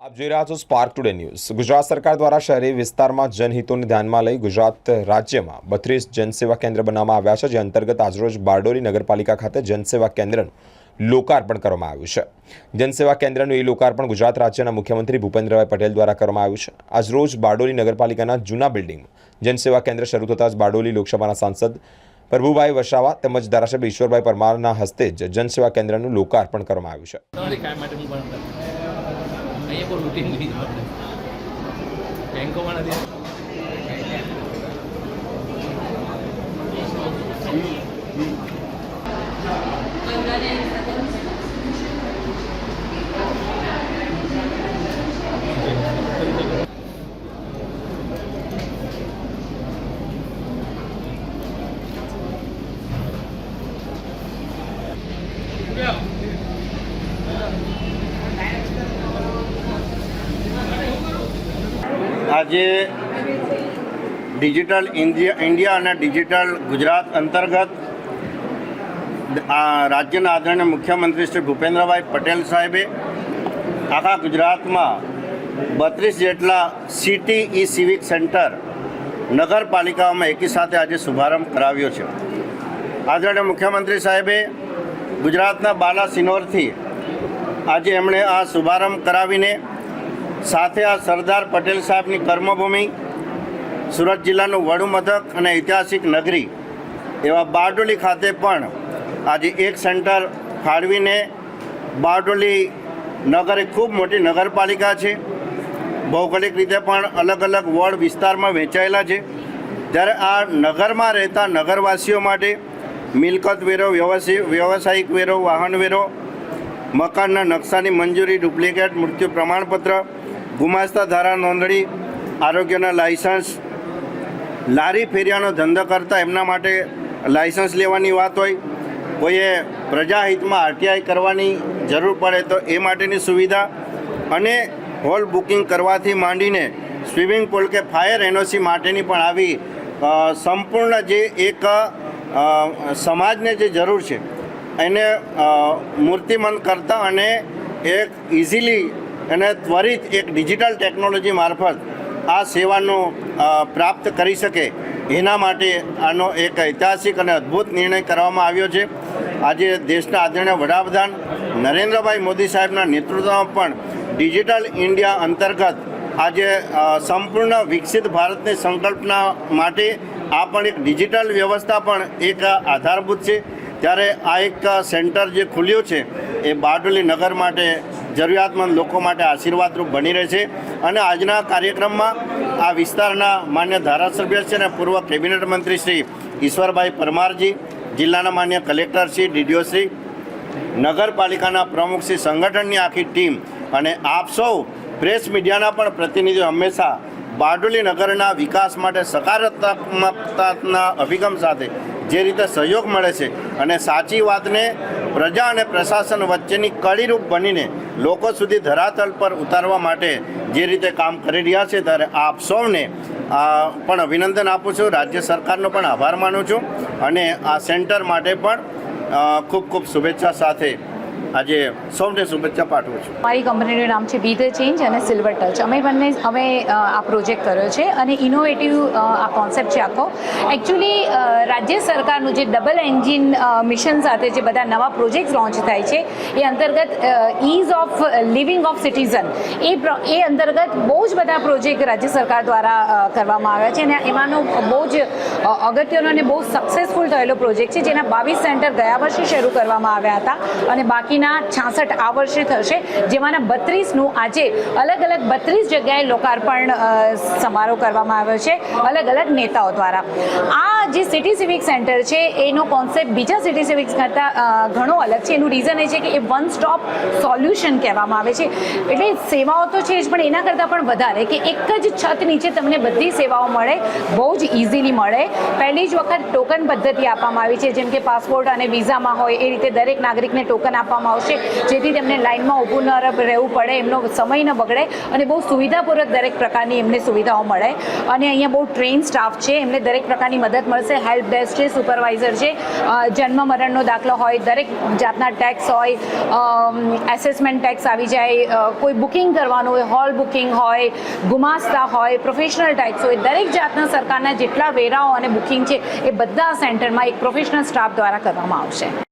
આપ જોઈ રહ્યા છો સ્પાર્ક ટુડે ન્યૂઝ ગુજરાત સરકાર દ્વારા શહેરી વિસ્તારમાં જનહિતોને ધ્યાનમાં લઈ ગુજરાત રાજ્યમાં બત્રીસ જનસેવા કેન્દ્ર બનાવવામાં આવ્યા છે, જે અંતર્ગત આજરોજ બારડોલી નગરપાલિકા ખાતે જનસેવા કેન્દ્રનું લોકાર્પણ કરવામાં આવ્યું છે. જનસેવા કેન્દ્રનું એ લોકાર્પણ ગુજરાત રાજ્યના મુખ્યમંત્રી ભૂપેન્દ્રભાઈ પટેલ દ્વારા કરવામાં આવ્યું છે. આજરોજ બારડોલી નગરપાલિકાના જૂના બિલ્ડિંગમાં જનસેવા કેન્દ્ર શરૂ થતાં જ બારડોલી લોકસભાના સાંસદ પ્રભુભાઈ વસાવા તેમજ ધારાસભ્ય ઈશ્વરભાઈ પરમારના હસ્તે જ જનસેવા કેન્દ્રનું લોકાર્પણ કરવામાં આવ્યું છે. બેંકોમાં નથી આજે ડિજિટલ ઇન્ડિયા ઇન્ડિયા અને ડિજિટલ ગુજરાત અંતર્ગત આ રાજ્યના આદરણીય મુખ્યમંત્રી શ્રી ભૂપેન્દ્રભાઈ પટેલ સાહેબે આખા ગુજરાતમાં બત્રીસ જેટલા સિટી ઈ સિવિક સેન્ટર નગરપાલિકાઓમાં એકી સાથે આજે શુભારંભ કરાવ્યો છે. આદરણીય મુખ્યમંત્રી સાહેબે ગુજરાતના બાલા સિનોરથી આજે એમણે આ શુભારંભ કરાવીને સાથે આ સરદાર પટેલ સાહેબની કર્મભૂમિ, સુરત જિલ્લાનું વડુ મથક અને ઐતિહાસિક નગરી એવા બારડોલી ખાતે પણ આજે એક સેન્ટર ફાળવીને બારડોલી નગર એ ખૂબ મોટી નગરપાલિકા છે. ભૌગોલિક રીતે પણ અલગ અલગ વોર્ડ વિસ્તારમાં વહેંચાયેલા છે. ત્યારે આ નગરમાં રહેતા નગરવાસીઓ માટે મિલકત વેરો વ્યવસાય વ્યવસાયિક વેરો, વાહન વેરો, મકાનના નકશાની મંજૂરી, ડુપ્લિકેટ, મૃત્યુ પ્રમાણપત્ર ગુમાસ્તા ધારા નોંધણી, આરોગ્યના લાયસન્સ, લારી ફેરિયાનો ધંધો કરતા એમના માટે લાયસન્સ લેવાની વાત હોય, કોઈએ પ્રજાહિતમાં આરટીઆઈ કરવાની જરૂર પડે તો એ માટેની સુવિધા અને હોલ બુકિંગ કરવાથી માંડીને સ્વિમિંગ પુલ કે ફાયર એનઓસી માટેની પણ આવી સંપૂર્ણ જે એક સમાજને જે જરૂર છે, એને મૂર્તિમંત કરતા અને એક ઇઝીલી અને ત્વરિત એક ડિજિટલ ટેકનોલોજી મારફત આ સેવાનું પ્રાપ્ત કરી શકે એના માટે આનો એક ઐતિહાસિક અને અદ્ભુત નિર્ણય કરવામાં આવ્યો છે. આજે દેશના આદરણીય વડાપ્રધાન નરેન્દ્રભાઈ મોદી સાહેબના નેતૃત્વમાં પણ ડિજિટલ ઇન્ડિયા અંતર્ગત આજે સંપૂર્ણ વિકસિત ભારતની સંકલ્પના માટે આ પણ એક ડિજિટલ વ્યવસ્થા પણ એક આધારભૂત છે. ત્યારે આ એક સેન્ટર જે ખુલ્યું છે એ બારડોલી નગર માટે જરૂરિયાતમંદ લોકો માટે આશીર્વાદરૂપ બની રહે છે અને આજના કાર્યક્રમમાં આ વિસ્તારના માન્ય ધારાસભ્ય છે અને પૂર્વ કેબિનેટ મંત્રી શ્રી ઈશ્વરભાઈ પરમારજી, જિલ્લાના માન્ય કલેક્ટર શ્રી, ડીડીઓ શ્રી, નગરપાલિકાના પ્રમુખ શ્રી, સંગઠનની આખી ટીમ અને આપ સૌ પ્રેસ મીડિયાના પણ પ્રતિનિધિઓ હંમેશા બારડોલી નગરના વિકાસ માટે સકારાત્મકતાના અભિગમ સાથે જે રીતે સહયોગ મળે છે અને સાચી વાતને પ્રજા અને પ્રશાસન વચ્ચેની કડીરૂપ બનીને લોકો સુધી ધરાતલ પર ઉતારવા માટે જે રીતે કામ કરી રહ્યા છે, ત્યારે આપ સૌને પણ અભિનંદન આપું છું. રાજ્ય સરકારનો પણ આભાર માનું છું અને આ સેન્ટર માટે પણ ખૂબ ખૂબ શુભેચ્છા સાથે આજે સૌને શુભેચ્છા પાઠવું છું. મારી કંપનીનું નામ છે બી ધ ચેન્જ અને સિલ્વર ટચ અમે બંને અમે આ પ્રોજેક્ટ કર્યો છે અને ઇનોવેટિવ આ કોન્સેપ્ટ છે આખો. એકચ્યુઅલી રાજ્ય સરકારનું જે ડબલ એન્જિન મિશન સાથે જે બધા નવા પ્રોજેક્ટ લોન્ચ થાય છે, એ અંતર્ગત ease of living of citizen એ એ અંતર્ગત બહુ જ બધા પ્રોજેક્ટ રાજ્ય સરકાર દ્વારા કરવામાં આવ્યા છે અને એમાંનો બહુ જ અગત્યનો અને બહુ સક્સેસફુલ થયેલો પ્રોજેક્ટ છે, જેના બાવીસ સેન્ટર ગયા વર્ષે શરૂ કરવામાં આવ્યા હતા અને બાકીના છાસઠ આ વર્ષે થશે, જેમાંના બત્રીસનું આજે અલગ અલગ બત્રીસ જગ્યાએ લોકાર્પણ સમારોહ કરવામાં આવ્યો છે, અલગ અલગ નેતાઓ દ્વારા. આ જે સિટી સિવિક સેન્ટર છે, એનો કોન્સેપ્ટ બીજા સિટી સિવિક્સ કરતાં ઘણો અલગ છે. એનું રીઝન એ છે કે એ વન સ્ટોપ સોલ્યુશન કહેવામાં આવે છે. એટલે સેવાઓ તો છે જ, પણ એના કરતાં પણ વધારે કે એક જ છત નીચે તમને બધી સેવાઓ મળે, બહુ જ ઇઝીલી મળે. પહેલી જ વખત ટોકન પદ્ધતિ આપવામાં આવી છે, જેમ કે પાસપોર્ટ અને વિઝામાં હોય, એ રીતે દરેક નાગરિકને ટોકન આપવામાં આપવામાં આવશે. જેથી તેમને લાઇનમાં ઊભું ન રહેવું પડે, એમનો સમય ન બગડે અને બહુ સુવિધાપૂર્વક દરેક પ્રકારની એમને સુવિધાઓ મળે. અને અહીંયા બહુ ટ્રેન સ્ટાફ છે, એમને દરેક પ્રકારની મદદ મળશે. હેલ્પ ડેસ્ક છે સુપરવાઇઝર છે. જન્મ મરણનો દાખલો હોય, દરેક જાતના ટેક્સ હોય એસેસમેન્ટ ટેક્સ આવી જાય કોઈ બુકિંગ કરવાનું હોય હોલ બુકિંગ હોય, ગુમાસ્તા હોય પ્રોફેશનલ ટેક્સ હોય, દરેક જાતના સરકારના જેટલા વેરાઓ અને બુકિંગ છે, એ બધા સેન્ટરમાં એક પ્રોફેશનલ સ્ટાફ દ્વારા કરવામાં આવશે.